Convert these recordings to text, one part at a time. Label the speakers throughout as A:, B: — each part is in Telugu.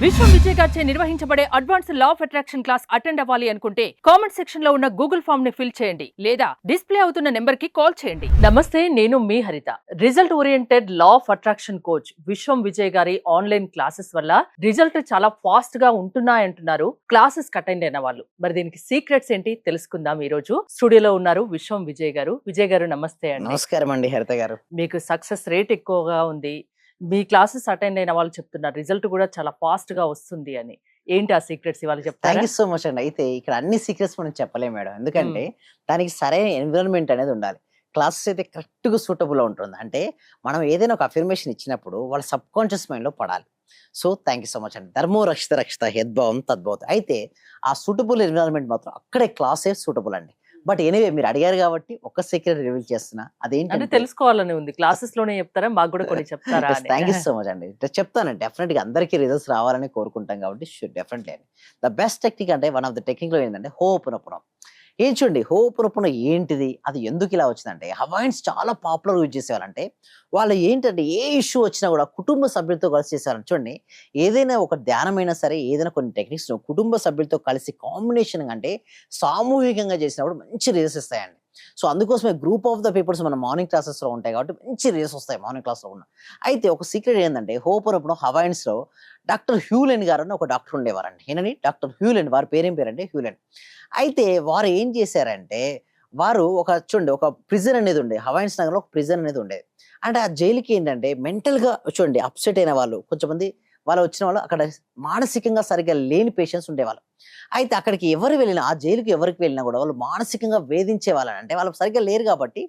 A: విశ్వం విజయ్ గారిచే నిర్వహించబడే advance law of attraction class attend అవ్వాలి అనుకుంటే కామెంట్ సెక్షన్లో ఉన్న గూగుల్ ఫామ్ని ఫిల్ చేయండి లేదా డిస్ప్లే అవుతున్న నెంబర్కి కాల్ చేయండి. నమస్తే నేను మీ Haritha. Result oriented law of attraction coach Vishwam Vijay గారి ఆన్లైన్ క్లాసెస్ వల్ల రిజల్ట్ చాలా ఫాస్ట్గా ఉంటున్నాయంటున్నారు క్లాసెస్ అటెండ్ అయిన వాళ్ళు. మరి దీనికి సీక్రెట్స్ ఏంటి తెలుసుకుందాం ఈ రోజు స్టూడియోలో ఉన్నారు విశ్వం విజయ్ గారు. విజయ్ గారు నమస్తే అండి.
B: నమస్కారం అండి హరిత గారు.
A: మీకు సక్సెస్ రేట్ ఎక్కువగా ఉంది. మీ క్లాసెస్ అటెండ్ అయిన వాళ్ళు చెప్తున్నారు. రిజల్ట్ కూడా చాలా ఫాస్ట్గా వస్తుంది అని. ఏంటి ఆ సీక్రెట్స్ ఇవాళ
B: థ్యాంక్
A: చెప్తారా?
B: యూ సో మచ్ అండి. అయితే ఇక్కడ అన్ని సీక్రెట్స్ మనం చెప్పలేం మేడం. ఎందుకంటే దానికి సరైన ఎన్విరాన్మెంట్ అనేది ఉండాలి. క్లాసెస్ అయితే కరెక్ట్గా సూటబుల్ ఉంటుంది. అంటే మనం ఏదైనా ఒక అఫర్మేషన్ ఇచ్చినప్పుడు వాళ్ళ సబ్ కాన్షియస్ మైండ్లో పడాలి. So thank you so much అండి. ధర్మో రక్షిత రక్షిత యద్భావం తద్భావం అయితే ఆ సూటబుల్ ఎన్విరాన్మెంట్ మాత్రం అక్కడే క్లాసే సూటబుల్ అండి. బట్ ఎనీవే మీరు అడిగారు కాబట్టి ఒక సీక్రెట్ రివీల్ చేస్తున్నా. అదేంటంటే
A: తెలుసుకోవాలని ఉంది. క్లాసెస్లోనే చెప్తారా? మాకు కూడా కొన్ని చెప్తారా.
B: థ్యాంక్ యూ సో మచ్ అండి. చెప్తాను. డెఫినెట్గా అందరికీ రిజల్ట్స్ రావాలని కోరుకుంటాం కాబట్టి షూర్ డెఫినెట్లీ అండి. ద బెస్ట్ టెక్నిక్ అంటే వన్ ఆఫ్ ద టెక్నిక్లో ఏంటంటే హోపునపురం ఏం చూడండి హోపురపున ఏంటిది అది ఎందుకు ఇలా వచ్చిందంటే హవాయిన్స్ చాలా పాపులర్ యూజ్ చేసేవాళ్ళంటే వాళ్ళు ఏంటంటే ఏ ఇష్యూ వచ్చినా కూడా కుటుంబ సభ్యులతో కలిసి చేసేవాళ్ళని చూడండి ఏదైనా ఒక ధ్యానమైనా సరే ఏదైనా కొన్ని టెక్నిక్స్ కుటుంబ సభ్యులతో కలిసి కాంబినేషన్ అంటే సామూహికంగా చేసినప్పుడు మంచి రిజల్ట్స్ ఇస్తాయండి సో అందుకోసమే గ్రూప్ ఆఫ్ ద పేపర్స్ మన మార్నింగ్ క్లాసెస్లో ఉంటాయి కాబట్టి మంచి రేస్ వస్తాయి మార్నింగ్ క్లాస్లో ఉన్న. అయితే ఒక సీక్రెట్ ఏంటంటే హోపునప్పుడు హవాయిన్స్లో డాక్టర్ హ్యూలెన్ గారు అని ఒక డాక్టర్ ఉండేవారండి. ఏంటని డాక్టర్ హ్యూలెన్. వారి పేరేం పేరంటే హ్యూలెన్. అయితే వారు ఏం చేశారంటే వారు ఒక చూడండి ఒక ప్రిజన్ అనేది ఉండేది హవాయిన్స్ నగర్లో ఒక ప్రిజన్ అనేది ఉండేది అంటే ఆ జైలుకి ఏంటంటే మెంటల్గా గా చూడండి అప్సెట్ అయిన వాళ్ళు కొంతమంది వాళ్ళు వచ్చిన వాళ్ళు అక్కడ మానసికంగా సరిగ్గా లేని పేషెంట్స్ ఉండేవాళ్ళు. అయితే అక్కడికి ఎవరు వెళ్ళినా ఆ జైలుకి ఎవరికి వెళ్ళినా కూడా వాళ్ళు మానసికంగా వేధించే వాళ్ళని. అంటే వాళ్ళు సరిగ్గా లేరు కాబట్టి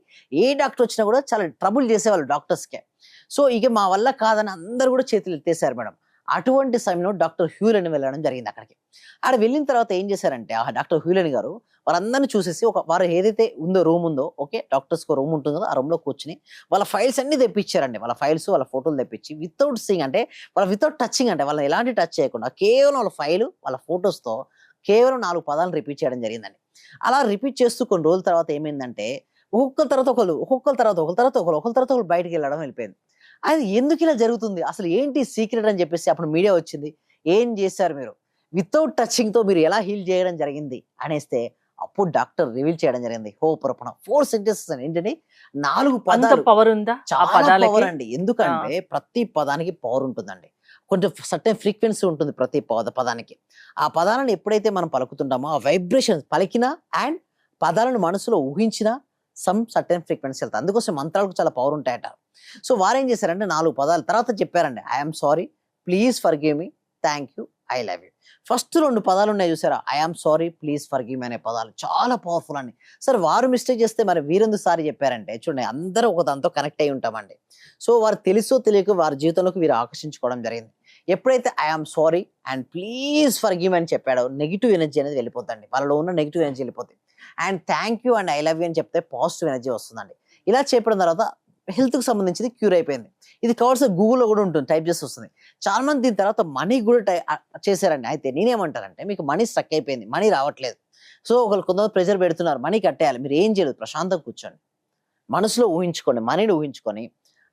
B: ఏ డాక్టర్ వచ్చినా కూడా చాలా ట్రబుల్ చేసేవాళ్ళు డాక్టర్స్కే. సో ఇక మా వల్ల కాదని అందరు కూడా చేతులు ఎత్తేసారు మేడం. అటువంటి సమయంలో డాక్టర్ హ్యూలెన్ వెళ్ళడం జరిగింది అక్కడికి. ఆడ వెళ్ళిన తర్వాత ఏం చేశారంటే ఆ డాక్టర్ హ్యూలెన్ గారు వారందరినీ చూసేసి ఒక వారు ఏదైతే ఉందో రూమ్ ఉందో ఓకే డాక్టర్స్కి రూమ్ ఉంటుంది కదా ఆ రూమ్లో కూర్చుని వాళ్ళ ఫైల్స్ అన్ని తెప్పించారండి. వాళ్ళ ఫైల్స్ వాళ్ళ ఫోటోలు తెప్పించి వితౌట్ సీయింగ్ అంటే వాళ్ళ వితౌట్ టచింగ్ అంటే వాళ్ళని ఎలాంటి టచ్ చేయకుండా కేవలం వాళ్ళ ఫైలు వాళ్ళ ఫొటోస్తో కేవలం నాలుగు పదాలు రిపీట్ చేయడం జరిగిందండి. అలా రిపీట్ చేస్తూ కొన్ని రోజుల తర్వాత ఏమైందంటే ఒక్కొక్కరి తర్వాత ఒకరు ఒక్కొక్కరి తర్వాత ఒకరి తర్వాత ఒకరు ఒకరి తర్వాత ఒకరు బయటికి వెళ్ళడం వెళ్ళిపోయింది. అది ఎందుకు ఇలా జరుగుతుంది? అసలు ఏంటి సీక్రెట్ అని చెప్పేసి అప్పుడు మీడియా వచ్చింది. ఏం చేశారు మీరు? వితౌట్ టచింగ్తో మీరు ఎలా హీల్ చేయడం జరిగింది అనేస్తే అప్పుడు డాక్టర్ రివీల్ చేయడం జరిగింది. హో ప్రపణ ఫోర్ సెంటెన్సెస్ అని. ఏంటంటే నాలుగు పదాలు.
A: పవర్ ఉందా ఆ
B: చాలా పవర్ అండి. ఎందుకంటే ప్రతి పదానికి పవర్ ఉంటుందండి. కొంచెం సర్టెన్ ఫ్రీక్వెన్సీ ఉంటుంది ప్రతి పద పదానికి. ఆ పదాలను ఎప్పుడైతే మనం పలుకుతుంటామో ఆ వైబ్రేషన్ పలికినా అండ్ పదాలను మనసులో ఊహించినా సమ్ సర్టెన్ ఫ్రీక్వెన్సీ వెళ్తాయి. అందుకోసం మంత్రాలకు చాలా పవర్ ఉంటాయట. సో వారు ఏం చేశారంటే నాలుగు పదాలు. తర్వాత చెప్పారండి I'm sorry please forgive me thank you I love you first రెండు పదాలు ఉన్నాయి చూసారా? I am sorry please forgive అనే పదాలు. చాలా పవర్ఫుల్ అండి. సార్ వారు మిస్టేక్ చేస్తే మరి వీరెందు సారి చెప్పారంటే చూడండి అందరూ ఒక దాంతో కనెక్ట్ అయి ఉంటామండి. సో వారు తెలుసో తెలియక వారి జీవితంలోకి వీరు ఆకర్షించుకోవడం జరిగింది. ఎప్పుడైతే I am sorry and please forgive అని చెప్పాడో నెగిటివ్ ఎనర్జీ అనేది వెళ్ళిపోతుంది వాళ్ళలో ఉన్న నెగిటివ్ ఎనర్జీ వెళ్ళిపోతుంది and thank you and I love you అని చెప్తే పాజిటివ్ ఎనర్జీ వస్తుందండి. ఇలా చెప్పడం తర్వాత హెల్త్కి సంబంధించింది క్యూర్ అయిపోయింది. ఇది కవర్స్ గూగుల్లో కూడా ఉంటుంది టైప్ చేసి వస్తుంది. చాలా మంది దీని తర్వాత మనీ కూడా టై చేశారండి. అయితే నేనేమంటానంటే మీకు మనీ స్ట్రక్ అయిపోయింది మనీ రావట్లేదు. సో ఒకరు కొంతమంది ప్రెజర్ పెడుతున్నారు మనీ కట్టేయాలి మీరు ఏం చేయలేదు ప్రశాంతంగా కూర్చోండి. మనసులో ఊహించుకోండి మనీని ఊహించుకొని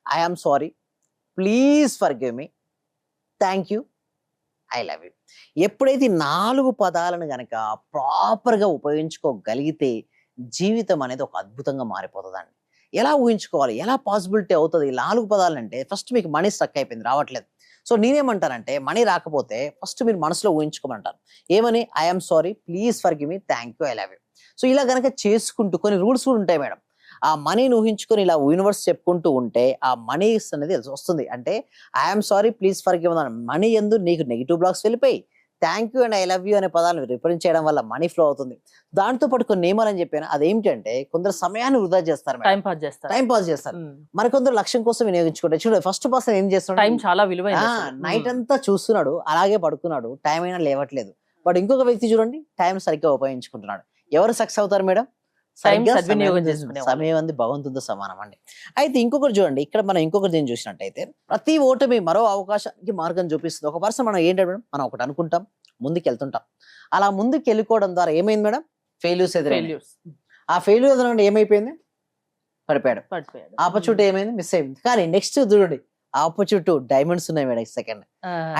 B: I am sorry please forgive me thank you I love you. ఎప్పుడైతే నాలుగు పదాలను కనుక ప్రాపర్గా ఉపయోగించుకోగలిగితే జీవితం అనేది ఒక అద్భుతంగా మారిపోతుందండి. ఎలా ఊహించుకోవాలి? ఎలా పాసిబిలిటీ అవుతుంది? ఈ నాలుగు పదాలు అంటే ఫస్ట్ మీకు మనీ స్ట్రక్ అయిపోయింది రావట్లేదు. సో నేనేమంటానంటే మనీ రాకపోతే ఫస్ట్ మీరు మనసులో ఊహించుకోమంటారు. ఏమని? I'm sorry please forgive me thank you I love you so ఇలా గనక చేసుకుంటూ కొన్ని రూల్స్ కూడా ఉంటాయి మేడం. ఆ మనీని ఊహించుకొని ఇలా యూనివర్స్ చెప్పుకుంటూ ఉంటే ఆ మనీస్ అనేది వస్తుంది. అంటే I'm sorry please forgive money ఎందు నీకు నెగిటివ్ బ్లాక్స్ వెళ్ళిపోయి thank you and I love you అనే పదాలను రిప్రజెంట్ చేయడం వల్ల మనీ ఫ్లో అవుతుంది. దాంతో పాటు కొన్ని నియమాలు అని చెప్పాను. అదేమిటంటే కొందరు సమయాన్ని వృధా చేస్తారు
A: టైం పాస్ చేస్తారు.
B: టైం పాస్ చేస్తారు. మరికొందరు లక్ష్యం కోసం వినియోగించుకుంటారు. చూడండి ఫస్ట్ పర్సన్ ఏం
A: టైం
B: చేస్తున్నాడు
A: చాలా విలువైన
B: నైట్ అంతా చూస్తున్నాడు అలాగే పడుకున్నాడు టైం అయినా లేవట్లేదు. బట్ ఇంకొక వ్యక్తి చూడండి టైం సరిగ్గా ఉపయోగించుకుంటున్నాడు. ఎవరు సక్సెస్ అవుతారు మేడం?
A: టైం సద్వినియోగం
B: సమయం
A: చేసుకునేవాళ్ళు.
B: సమయం అంది భగవంతుడితో సమానం అండి అయితే ఇంకొకటి చూడండి ఇక్కడ మనం ఇంకొకటి దీన్ని చూసినట్టయితే ప్రతి ఓటమి మరో అవకాశానికి మార్గం చూపిస్తుంది. ఒక పర్సన్ మనం ఏంటంటే మేడం మనం ఒకటి అనుకుంటాం ముందుకు వెళ్తుంటాం అలా ముందుకు వెళ్ళిపోవడం ద్వారా ఏమైంది మేడం? ఫెయిల్యూర్స్
A: ఫెయిల్యూర్స్
B: ఆ ఫెయిల్యూర్ ఎదురంటే ఏమైపోయింది? పడిపోయాడు.
A: పడిపోయాడు.
B: ఆపర్చునిటీ ఏమైంది? మిస్ అయింది కానీ నెక్స్ట్ చూడండి ఆపోజిట్ డైమండ్స్ ఉన్నాయి మేడం సెకండ్.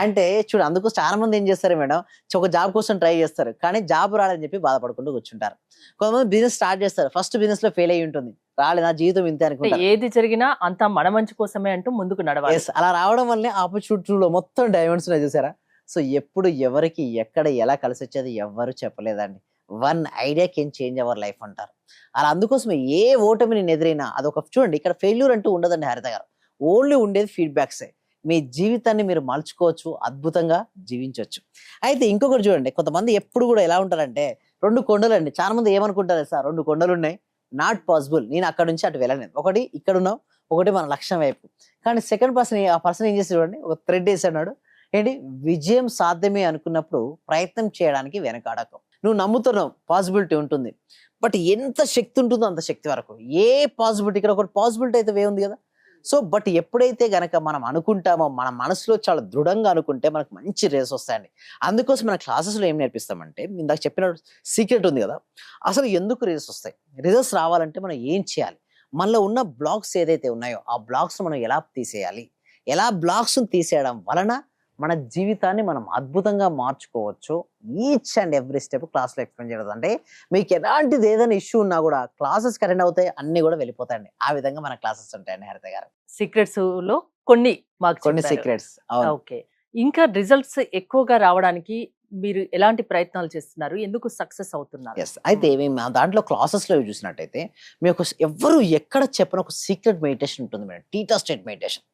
B: అంటే చూడు అందుకు చాలా మంది ఏం చేస్తారు మేడం ఒక జాబ్ కోసం ట్రై చేస్తారు కానీ జాబ్ రాలేదని చెప్పి బాధపడుకుంటూ కూర్చుంటారు. కొంతమంది బిజినెస్ స్టార్ట్ చేస్తారు ఫస్ట్ బిజినెస్లో ఫెయిల్ అయ్యి ఉంటుంది రాలేదు నా జీవితం ఇంతే
A: అంటే
B: అనుకుంటారు.
A: ఏది జరిగినా అంతా మన మంచి కోసమే అంటూ ముందుకు నడవాలి.
B: అలా రావడం వల్లే ఆపర్చునిటీలో మొత్తం డైమండ్స్ ఉన్నాయి చూసారా? సో ఎప్పుడు ఎవరికి ఎక్కడ ఎలా కలిసి వచ్చేది ఎవ్వరు చెప్పలేదండి. One idea can change our life అంటారు. అలా అందుకోసం ఏ ఓటమి నేను ఎదురైనా అదొక చూడండి ఇక్కడ ఫెయిల్యూర్ అంటూ ఉండదండి హరిత గారు. ఓన్లీ ఉండేది ఫీడ్బ్యాక్సే. మీ జీవితాన్ని మీరు మలుచుకోవచ్చు అద్భుతంగా జీవించవచ్చు అయితే ఇంకొకటి చూడండి కొంతమంది ఎప్పుడు కూడా ఎలా ఉంటారంటే రెండు కొండలు అండి చాలా మంది ఏమనుకుంటారు సార్ రెండు కొండలు ఉన్నాయి నాట్ పాసిబుల్ నేను అక్కడ నుంచి అటు వెళ్ళలేదు ఒకటి ఇక్కడ ఉన్నాం ఒకటి మన లక్ష్యం వైపు. కానీ సెకండ్ పర్సన్ ఆ పర్సన్ ఏం చేసి చూడండి ఒక థ్రెడ్ వేసాడు. ఏంటి? విజయం సాధ్యమే అనుకున్నప్పుడు ప్రయత్నం చేయడానికి వెనకాడకం. నువ్వు నమ్ముతున్నావు పాసిబిలిటీ ఉంటుంది. బట్ ఎంత శక్తి ఉంటుందో అంత శక్తి వరకు. ఏ పాసిబిలిటీ ఇక్కడ ఒకటి పాసిబిలిటీ అయితే వే ఉంది కదా. సో బట్ ఎప్పుడైతే గనక మనం అనుకుంటామో మన మనసులో చాలా దృఢంగా అనుకుంటే మనకు మంచి రేస్ వస్తాయండి. అందుకోసం మన క్లాసెస్లో ఏం నేర్పిస్తామంటే ఇందాక చెప్పిన సీక్రెట్ ఉంది కదా అసలు ఎందుకు రిజల్ట్స్ వస్తాయి? రిజల్ట్స్ రావాలంటే మనం ఏం చేయాలి? మనలో ఉన్న బ్లాగ్స్ ఏదైతే ఉన్నాయో ఆ బ్లాగ్స్ మనం ఎలా తీసేయాలి? ఎలా బ్లాగ్స్ తీసేయడం వలన మన జీవితాన్ని మనం అద్భుతంగా మార్చుకోవచ్చు. ఈచ్ అండ్ ఎవ్రీ స్టెప్ క్లాస్లో ఎక్స్ప్లెయిన్ చేయడం అంటే మీకు ఎలాంటిది ఏదైనా ఇష్యూ ఉన్నా కూడా క్లాసెస్ అటెండ్ అవుతాయి అన్ని కూడా వెళ్ళిపోతాయండి. ఆ విధంగా మన క్లాసెస్ ఉంటాయండి హరిత గారు.
A: సీక్రెట్స్లో కొన్ని మాకు
B: కొన్ని. Secrets
A: okay. ఇంకా రిజల్ట్స్ ఎక్కువగా రావడానికి మీరు ఎలాంటి ప్రయత్నాలు చేస్తున్నారు? ఎందుకు సక్సెస్ అవుతున్నారు?
B: ఎస్ అయితే మేము దాంట్లో క్లాసెస్లో చూసినట్టయితే మీకు ఎవరు ఎక్కడ చెప్పిన ఒక సీక్రెట్ మెడిటేషన్ ఉంటుంది మేడం. Theta state meditation.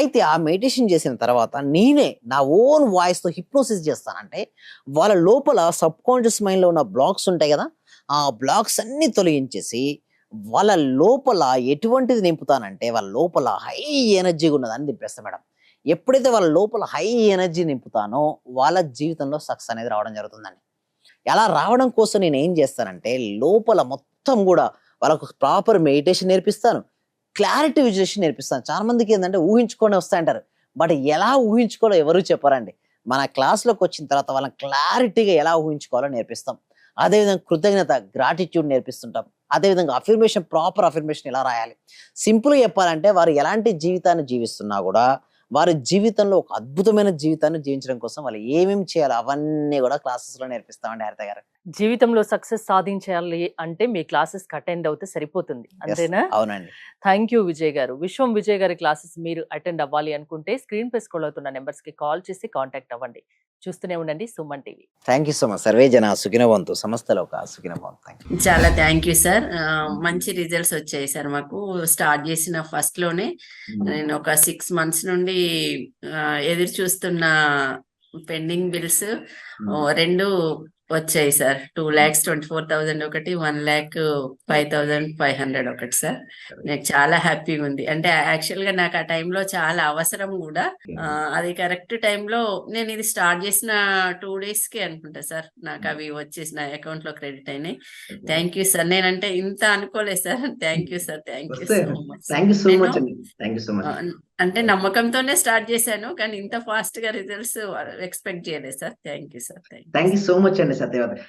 B: అయితే ఆ మెడిటేషన్ చేసిన తర్వాత నేనే నా ఓన్ వాయిస్తో హిప్నోసిస్ చేస్తానంటే వాళ్ళ లోపల సబ్ కాన్షియస్ మైండ్లో ఉన్న బ్లాక్స్ ఉంటాయి కదా ఆ బ్లాక్స్ అన్ని తొలగించేసి వాళ్ళ లోపల ఎటువంటిది నింపుతానంటే వాళ్ళ లోపల హై ఎనర్జీ ఉన్నదాన్ని నింపేస్తాను మేడం. ఎప్పుడైతే వాళ్ళ లోపల హై ఎనర్జీ నింపుతానో వాళ్ళ జీవితంలో సక్సెస్ అనేది రావడం జరుగుతుందండి. అలా రావడం కోసం నేను ఏం చేస్తానంటే లోపల మొత్తం కూడా వాళ్ళకు ప్రాపర్ మెడిటేషన్ నేర్పిస్తాను. క్లారిటీ విజులేషన్ నేర్పిస్తాను. చాలామందికి ఏంటంటే ఊహించుకొని వస్తాయంటారు. బట్ ఎలా ఊహించుకోవాలో ఎవరు చెప్పారండి. మన క్లాస్లోకి వచ్చిన తర్వాత వాళ్ళని క్లారిటీగా ఎలా ఊహించుకోవాలో నేర్పిస్తాం. అదేవిధంగా కృతజ్ఞత గ్రాటిట్యూడ్ నేర్పిస్తుంటాం. అదేవిధంగా అఫర్మేషన్ ప్రాపర్ అఫర్మేషన్ ఎలా రాయాలి? సింపుల్గా చెప్పాలంటే వారు ఎలాంటి జీవితాన్ని జీవిస్తున్నా కూడా వారి జీవితంలో ఒక అద్భుతమైన జీవితాన్ని జీవించడం కోసం వాళ్ళు ఏమేమి చేయాలి అవన్నీ కూడా క్లాసెస్లో నేర్పిస్తామండి హరిత గారు.
A: జీవితంలో సక్సెస్ సాధించాలి అంటే మీ క్లాసెస్ అటెండ్ అవుతే సరిపోతుంది. అంతేనా?
B: అవునండి.
A: థ్యాంక్ యూ విజయ్ గారు. విశ్వం విజయ్ గారి క్లాసెస్ మీరు అటెండ్ అవ్వాలి అనుకుంటే స్క్రీన్ పై స్క్రోల్ అవుతున్న నెంబర్స్కి కాల్ చేసి కాంటాక్ట్ అవ్వండి. చూస్తూనే ఉండండి. Suman TV.
B: Thank you so much. Survey జన సుఖినవంతు సంస్థలో ఒక సుఖినవంతు థ్యాంక్ యూ.
C: చాలా థ్యాంక్ యూ సార్. మంచి రిజల్ట్స్ వచ్చాయి సార్ మాకు. స్టార్ట్ చేసిన ఫస్ట్లోనే నేను ఒక సిక్స్ మంత్స్ నుండి ఎదురు చూస్తున్న పెండింగ్ బిల్స్. రెండు వచ్చాయి sir. Two lakhs twenty four thousand ఒకటి one lakh five thousand five hundred ఒకటి సార్. నాకు చాలా హ్యాపీగా ఉంది. అంటే యాక్చువల్గా నాకు ఆ టైంలో చాలా అవసరం కూడా. ఆ, అది కరెక్ట్ టైంలో నేను ఇది స్టార్ట్ చేసిన టూ డేస్కి అనుకుంటా సార్. నాకు అవి వచ్చేసి నా అకౌంట్లో క్రెడిట్ అయినాయి. Thank you sir. నేనంటే ఇంత అనుకోలేదు sir. Thank you sir. Thank you so much
D: thank you so much
C: అంటే నమ్మకంతోనే స్టార్ట్ చేశాను కానీ ఇంత ఫాస్ట్గా రిజల్ట్స్ ఎక్స్పెక్ట్ చేయలేదు sir. Thank you sir
D: thank you so much అండి సత్యవతి.